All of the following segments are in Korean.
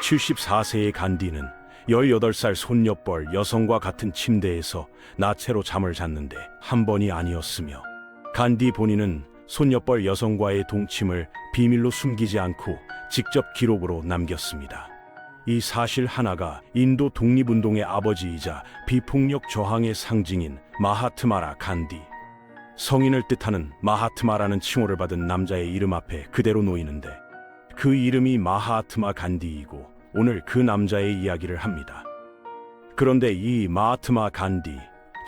74세의 간디는 18살 손녀뻘 여성과 같은 침대에서 나체로 잠을 잤는데 한 번이 아니었으며 간디 본인은 손녀뻘 여성과의 동침을 비밀로 숨기지 않고 직접 기록으로 남겼습니다. 이 사실 하나가 인도 독립운동의 아버지이자 비폭력 저항의 상징인 마하트마라 간디. 성인을 뜻하는 마하트마라는 칭호를 받은 남자의 이름 앞에 그대로 놓이는데 그 이름이 마하트마 간디이고 오늘 그 남자의 이야기를 합니다. 그런데 이 마하트마 간디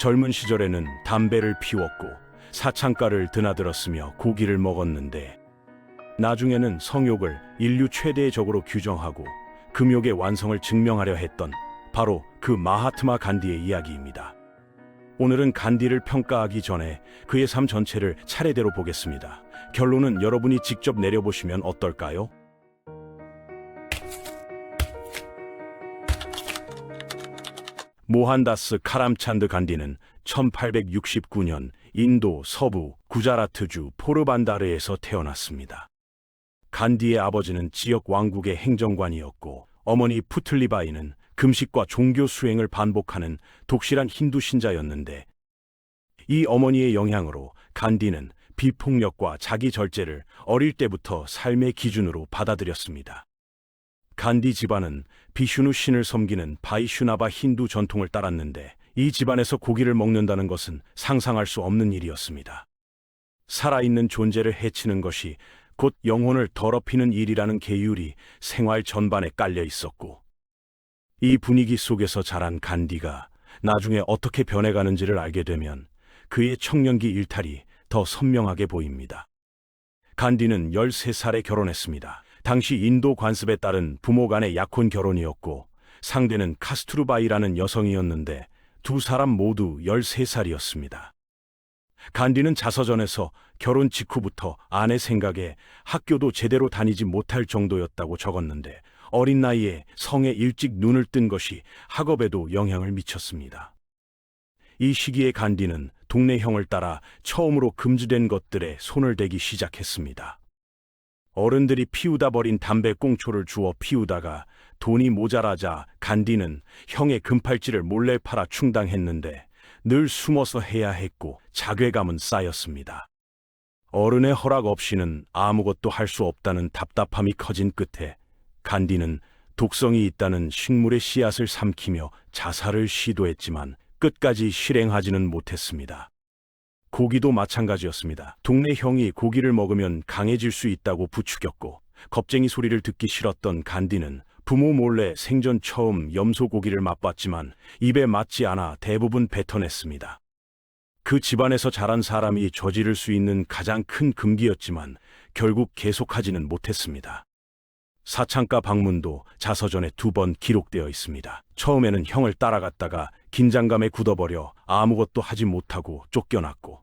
젊은 시절에는 담배를 피웠고 사창가를 드나들었으며 고기를 먹었는데 나중에는 성욕을 인류 최대의 적으로 규정하고 금욕의 완성을 증명하려 했던 바로 그 마하트마 간디의 이야기입니다. 오늘은 간디를 평가하기 전에 그의 삶 전체를 차례대로 보겠습니다. 결론은 여러분이 직접 내려보시면 어떨까요? 모한다스 카람찬드 간디는 1869년 인도 서부 구자라트주 포르반다르에서 태어났습니다. 간디의 아버지는 지역 왕국의 행정관이었고 어머니 푸틀리바이는 금식과 종교 수행을 반복하는 독실한 힌두 신자였는데 이 어머니의 영향으로 간디는 비폭력과 자기 절제를 어릴 때부터 삶의 기준으로 받아들였습니다. 간디 집안은 비슈누 신을 섬기는 바이슈나바 힌두 전통을 따랐는데 이 집안에서 고기를 먹는다는 것은 상상할 수 없는 일이었습니다. 살아있는 존재를 해치는 것이 곧 영혼을 더럽히는 일이라는 계율이 생활 전반에 깔려 있었고 이 분위기 속에서 자란 간디가 나중에 어떻게 변해가는지를 알게 되면 그의 청년기 일탈이 더 선명하게 보입니다. 간디는 13살에 결혼했습니다. 당시 인도 관습에 따른 부모 간의 약혼 결혼이었고 상대는 카스투르바이라는 여성이었는데 두 사람 모두 13살이었습니다. 간디는 자서전에서 결혼 직후부터 아내 생각에 학교도 제대로 다니지 못할 정도였다고 적었는데 어린 나이에 성에 일찍 눈을 뜬 것이 학업에도 영향을 미쳤습니다. 이 시기에 간디는 동네 형을 따라 처음으로 금지된 것들에 손을 대기 시작했습니다. 어른들이 피우다 버린 담배 꽁초를 주워 피우다가 돈이 모자라자 간디는 형의 금팔찌를 몰래 팔아 충당했는데 늘 숨어서 해야 했고 자괴감은 쌓였습니다. 어른의 허락 없이는 아무것도 할 수 없다는 답답함이 커진 끝에 간디는 독성이 있다는 식물의 씨앗을 삼키며 자살을 시도했지만 끝까지 실행하지는 못했습니다. 고기도 마찬가지였습니다. 동네 형이 고기를 먹으면 강해질 수 있다고 부추겼고 겁쟁이 소리를 듣기 싫었던 간디는 부모 몰래 생전 처음 염소 고기를 맛봤지만 입에 맞지 않아 대부분 뱉어냈습니다. 그 집안에서 자란 사람이 저지를 수 있는 가장 큰 금기였지만 결국 계속하지는 못했습니다. 사창가 방문도 자서전에 두 번 기록되어 있습니다. 처음에는 형을 따라갔다가 긴장감에 굳어버려 아무것도 하지 못하고 쫓겨났고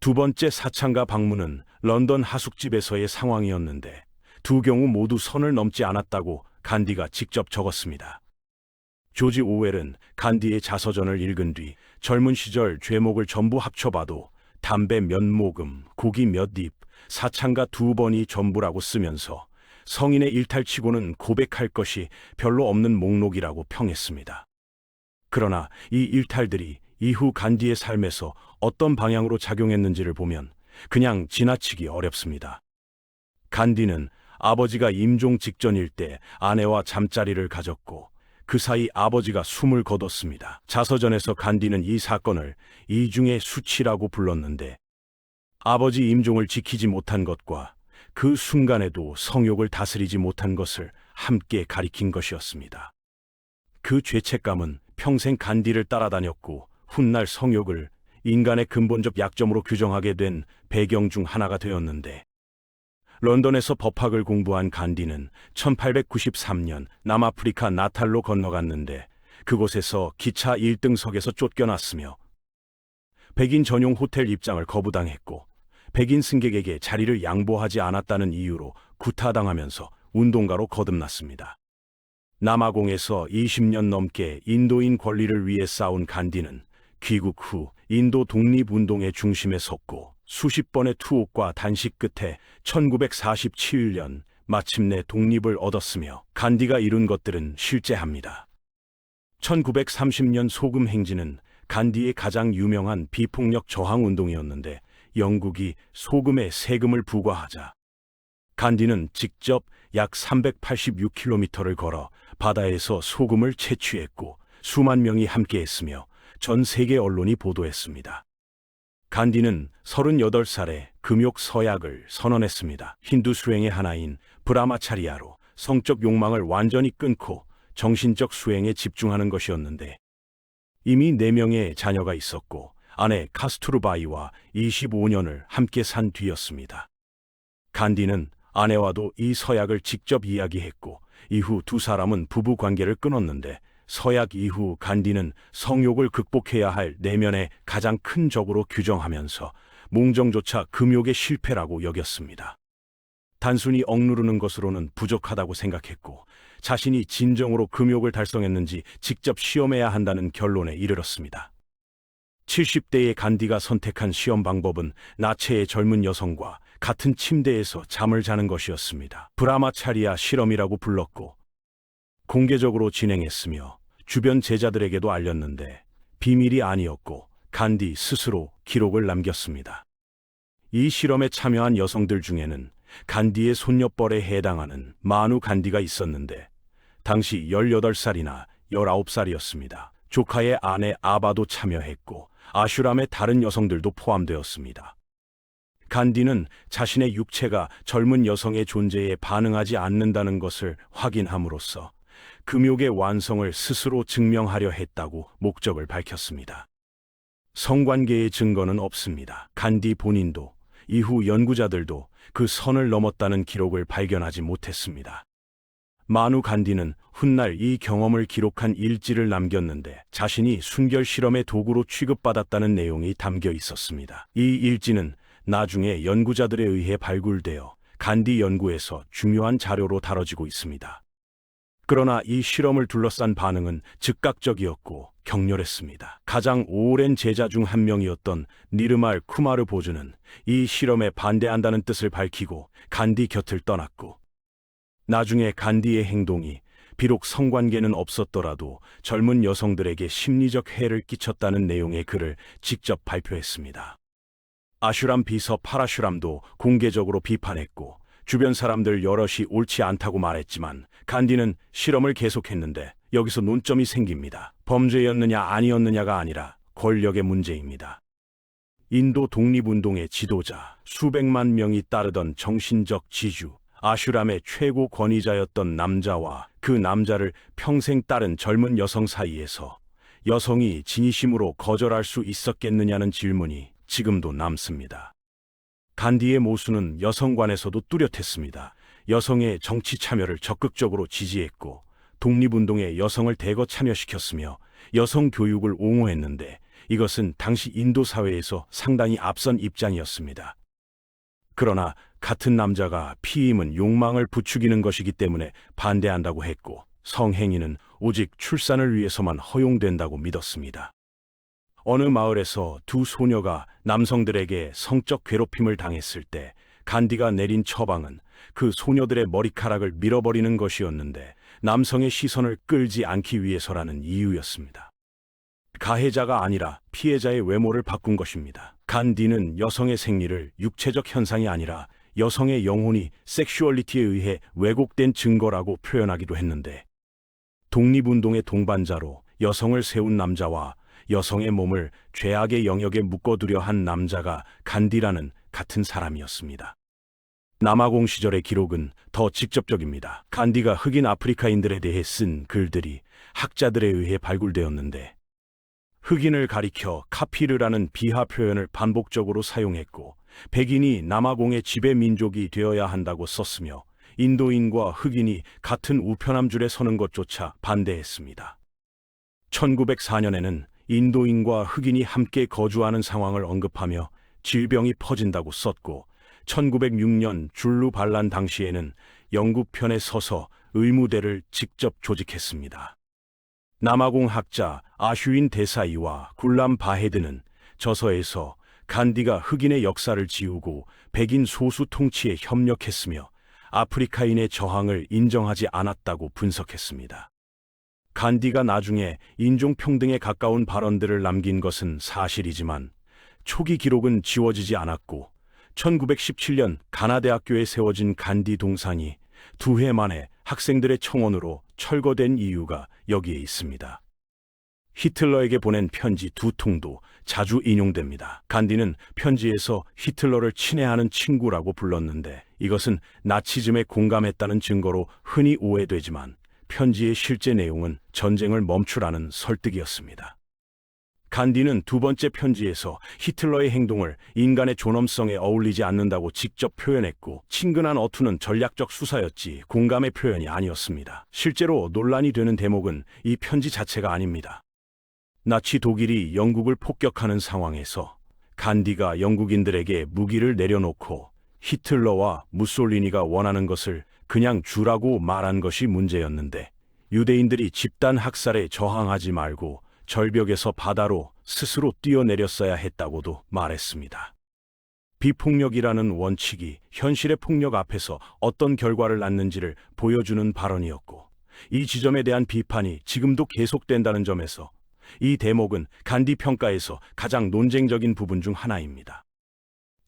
두 번째 사창가 방문은 런던 하숙집에서의 상황이었는데 두 경우 모두 선을 넘지 않았다고 간디가 직접 적었습니다. 조지 오웰은 간디의 자서전을 읽은 뒤 젊은 시절 죄목을 전부 합쳐봐도 담배 몇 모금, 고기 몇 입, 사창가 두 번이 전부라고 쓰면서 성인의 일탈치고는 고백할 것이 별로 없는 목록이라고 평했습니다. 그러나 이 일탈들이 이후 간디의 삶에서 어떤 방향으로 작용했는지를 보면 그냥 지나치기 어렵습니다. 간디는 아버지가 임종 직전일 때 아내와 잠자리를 가졌고 그 사이 아버지가 숨을 거뒀습니다. 자서전에서 간디는 이 사건을 이중의 수치라고 불렀는데 아버지 임종을 지키지 못한 것과 그 순간에도 성욕을 다스리지 못한 것을 함께 가리킨 것이었습니다. 그 죄책감은 평생 간디를 따라다녔고 훗날 성욕을 인간의 근본적 약점으로 규정하게 된 배경 중 하나가 되었는데 런던에서 법학을 공부한 간디는 1893년 남아프리카 나탈로 건너갔는데 그곳에서 기차 1등석에서 쫓겨났으며 백인 전용 호텔 입장을 거부당했고 백인 승객에게 자리를 양보하지 않았다는 이유로 구타당하면서 운동가로 거듭났습니다. 남아공에서 20년 넘게 인도인 권리를 위해 싸운 간디는 귀국 후 인도 독립운동의 중심에 섰고 수십 번의 투옥과 단식 끝에 1947년 마침내 독립을 얻었으며 간디가 이룬 것들은 실제합니다. 1930년 소금 행진은 간디의 가장 유명한 비폭력 저항 운동이었는데 영국이 소금에 세금을 부과하자 간디는 직접 약 386km를 걸어 바다에서 소금을 채취했고 수만 명이 함께했으며 전 세계 언론이 보도했습니다. 간디는 38살에 금욕 서약을 선언했습니다. 힌두 수행의 하나인 브라마차리아로 성적 욕망을 완전히 끊고 정신적 수행에 집중하는 것이었는데 이미 4명의 자녀가 있었고 아내 카스투르바이와 25년을 함께 산 뒤였습니다. 간디는 아내와도 이 서약을 직접 이야기했고 이후 두 사람은 부부 관계를 끊었는데 서약 이후 간디는 성욕을 극복해야 할 내면의 가장 큰 적으로 규정하면서 몽정조차 금욕의 실패라고 여겼습니다. 단순히 억누르는 것으로는 부족하다고 생각했고 자신이 진정으로 금욕을 달성했는지 직접 시험해야 한다는 결론에 이르렀습니다. 70대의 간디가 선택한 시험 방법은 나체의 젊은 여성과 같은 침대에서 잠을 자는 것이었습니다. 브라마차리아 실험이라고 불렀고 공개적으로 진행했으며 주변 제자들에게도 알렸는데 비밀이 아니었고 간디 스스로 기록을 남겼습니다. 이 실험에 참여한 여성들 중에는 간디의 손녀뻘에 해당하는 마누 간디가 있었는데 당시 18살이나 19살이었습니다. 조카의 아내 아바도 참여했고 아슈람의 다른 여성들도 포함되었습니다. 간디는 자신의 육체가 젊은 여성의 존재에 반응하지 않는다는 것을 확인함으로써 금욕의 완성을 스스로 증명하려 했다고 목적을 밝혔습니다. 성관계의 증거는 없습니다. 간디 본인도 이후 연구자들도 그 선을 넘었다는 기록을 발견하지 못했습니다. 마누 간디는 훗날 이 경험을 기록한 일지를 남겼는데 자신이 순결 실험의 도구로 취급받았다는 내용이 담겨 있었습니다. 이 일지는 나중에 연구자들에 의해 발굴되어 간디 연구에서 중요한 자료로 다뤄지고 있습니다. 그러나 이 실험을 둘러싼 반응은 즉각적이었고 격렬했습니다. 가장 오랜 제자 중 한 명이었던 니르말 쿠마르 보주는 이 실험에 반대한다는 뜻을 밝히고 간디 곁을 떠났고 나중에 간디의 행동이 비록 성관계는 없었더라도 젊은 여성들에게 심리적 해를 끼쳤다는 내용의 글을 직접 발표했습니다. 아슈람 비서 파라슈람도 공개적으로 비판했고 주변 사람들 여럿이 옳지 않다고 말했지만 간디는 실험을 계속했는데 여기서 논점이 생깁니다. 범죄였느냐 아니었느냐가 아니라 권력의 문제입니다. 인도 독립운동의 지도자, 수백만 명이 따르던 정신적 지주, 아슈람의 최고 권위자였던 남자와 그 남자를 평생 따른 젊은 여성 사이에서 여성이 진심으로 거절할 수 있었겠느냐는 질문이 지금도 남습니다. 간디의 모수는 여성관에서도 뚜렷했습니다. 여성의 정치 참여를 적극적으로 지지했고 독립운동에 여성을 대거 참여시켰으며 여성 교육을 옹호했는데 이것은 당시 인도 사회에서 상당히 앞선 입장이었습니다. 그러나 같은 남자가 피임은 욕망을 부추기는 것이기 때문에 반대한다고 했고 성행위는 오직 출산을 위해서만 허용된다고 믿었습니다. 어느 마을에서 두 소녀가 남성들에게 성적 괴롭힘을 당했을 때 간디가 내린 처방은 그 소녀들의 머리카락을 밀어버리는 것이었는데 남성의 시선을 끌지 않기 위해서라는 이유였습니다. 가해자가 아니라 피해자의 외모를 바꾼 것입니다. 간디는 여성의 생리를 육체적 현상이 아니라 여성의 영혼이 섹슈얼리티에 의해 왜곡된 증거라고 표현하기도 했는데 독립운동의 동반자로 여성을 세운 남자와 여성의 몸을 죄악의 영역에 묶어두려 한 남자가 간디라는 같은 사람이었습니다. 남아공 시절의 기록은 더 직접적입니다. 간디가 흑인 아프리카인들에 대해 쓴 글들이 학자들에 의해 발굴되었는데 흑인을 가리켜 카피르라는 비하 표현을 반복적으로 사용했고 백인이 남아공의 지배 민족이 되어야 한다고 썼으며 인도인과 흑인이 같은 우편함 줄에 서는 것조차 반대했습니다. 1904년에는 인도인과 흑인이 함께 거주하는 상황을 언급하며 질병이 퍼진다고 썼고 1906년 줄루 반란 당시에는 영국 편에 서서 의무대를 직접 조직했습니다. 남아공 학자 아슈인 대사이와 굴람 바헤드는 저서에서 간디가 흑인의 역사를 지우고 백인 소수 통치에 협력했으며 아프리카인의 저항을 인정하지 않았다고 분석했습니다. 간디가 나중에 인종평등에 가까운 발언들을 남긴 것은 사실이지만 초기 기록은 지워지지 않았고 1917년 가나대학교에 세워진 간디 동상이 두 해 만에 학생들의 청원으로 철거된 이유가 여기에 있습니다. 히틀러에게 보낸 편지 두 통도 자주 인용됩니다. 간디는 편지에서 히틀러를 친애하는 친구라고 불렀는데 이것은 나치즘에 공감했다는 증거로 흔히 오해되지만 편지의 실제 내용은 전쟁을 멈추라는 설득이었습니다. 간디는 두 번째 편지에서 히틀러의 행동을 인간의 존엄성에 어울리지 않는다고 직접 표현했고 친근한 어투는 전략적 수사였지 공감의 표현이 아니었습니다. 실제로 논란이 되는 대목은 이 편지 자체가 아닙니다. 나치 독일이 영국을 폭격하는 상황에서 간디가 영국인들에게 무기를 내려놓고 히틀러와 무솔리니가 원하는 것을 그냥 주라고 말한 것이 문제였는데 유대인들이 집단 학살에 저항하지 말고 절벽에서 바다로 스스로 뛰어내렸어야 했다고도 말했습니다. 비폭력이라는 원칙이 현실의 폭력 앞에서 어떤 결과를 낳는지를 보여주는 발언이었고 이 지점에 대한 비판이 지금도 계속된다는 점에서 이 대목은 간디 평가에서 가장 논쟁적인 부분 중 하나입니다.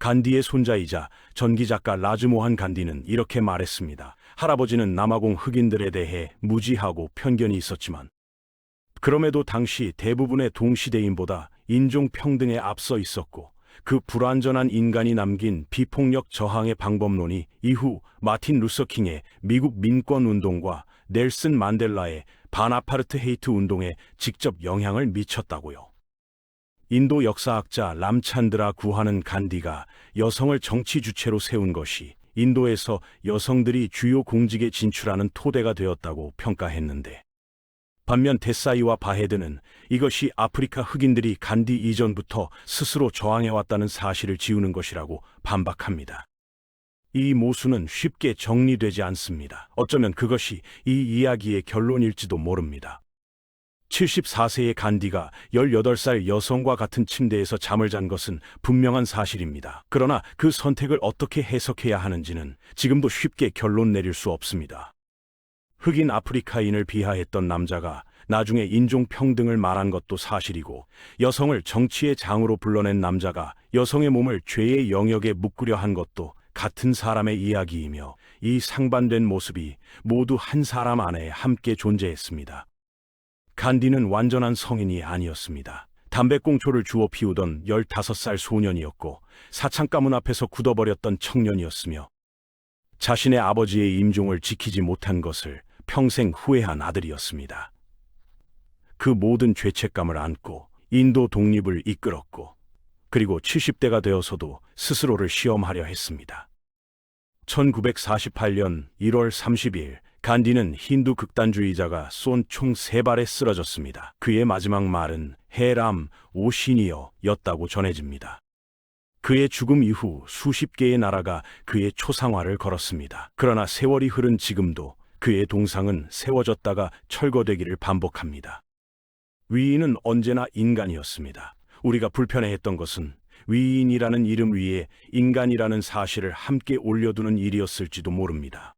간디의 손자이자 전기 작가 라즈모한 간디는 이렇게 말했습니다. 할아버지는 남아공 흑인들에 대해 무지하고 편견이 있었지만 그럼에도 당시 대부분의 동시대인보다 인종 평등에 앞서 있었고 그 불완전한 인간이 남긴 비폭력 저항의 방법론이 이후 마틴 루서킹의 미국 민권 운동과 넬슨 만델라의 반아파르트 헤이트 운동에 직접 영향을 미쳤다고요. 인도 역사학자 람찬드라 구하는 간디가 여성을 정치 주체로 세운 것이 인도에서 여성들이 주요 공직에 진출하는 토대가 되었다고 평가했는데 반면 데사이와 바헤드는 이것이 아프리카 흑인들이 간디 이전부터 스스로 저항해왔다는 사실을 지우는 것이라고 반박합니다. 이 모순은 쉽게 정리되지 않습니다. 어쩌면 그것이 이 이야기의 결론일지도 모릅니다. 74세의 간디가 18살 여성과 같은 침대에서 잠을 잔 것은 분명한 사실입니다. 그러나 그 선택을 어떻게 해석해야 하는지는 지금도 쉽게 결론 내릴 수 없습니다. 흑인 아프리카인을 비하했던 남자가 나중에 인종 평등을 말한 것도 사실이고 여성을 정치의 장으로 불러낸 남자가 여성의 몸을 죄의 영역에 묶으려 한 것도 같은 사람의 이야기이며 이 상반된 모습이 모두 한 사람 안에 함께 존재했습니다. 간디는 완전한 성인이 아니었습니다. 담배꽁초를 주워 피우던 15살 소년이었고 사창 가문 앞에서 굳어버렸던 청년이었으며 자신의 아버지의 임종을 지키지 못한 것을 평생 후회한 아들이었습니다. 그 모든 죄책감을 안고 인도 독립을 이끌었고 그리고 70대가 되어서도 스스로를 시험하려 했습니다. 1948년 1월 30일 간디는 힌두 극단주의자가 쏜 총 세 발에 쓰러졌습니다. 그의 마지막 말은 해람 오시니어 였다고 전해집니다. 그의 죽음 이후 수십 개의 나라가 그의 초상화를 걸었습니다. 그러나 세월이 흐른 지금도 그의 동상은 세워졌다가 철거되기를 반복합니다. 위인은 언제나 인간이었습니다. 우리가 불편해했던 것은 위인이라는 이름 위에 인간이라는 사실을 함께 올려두는 일이었을지도 모릅니다.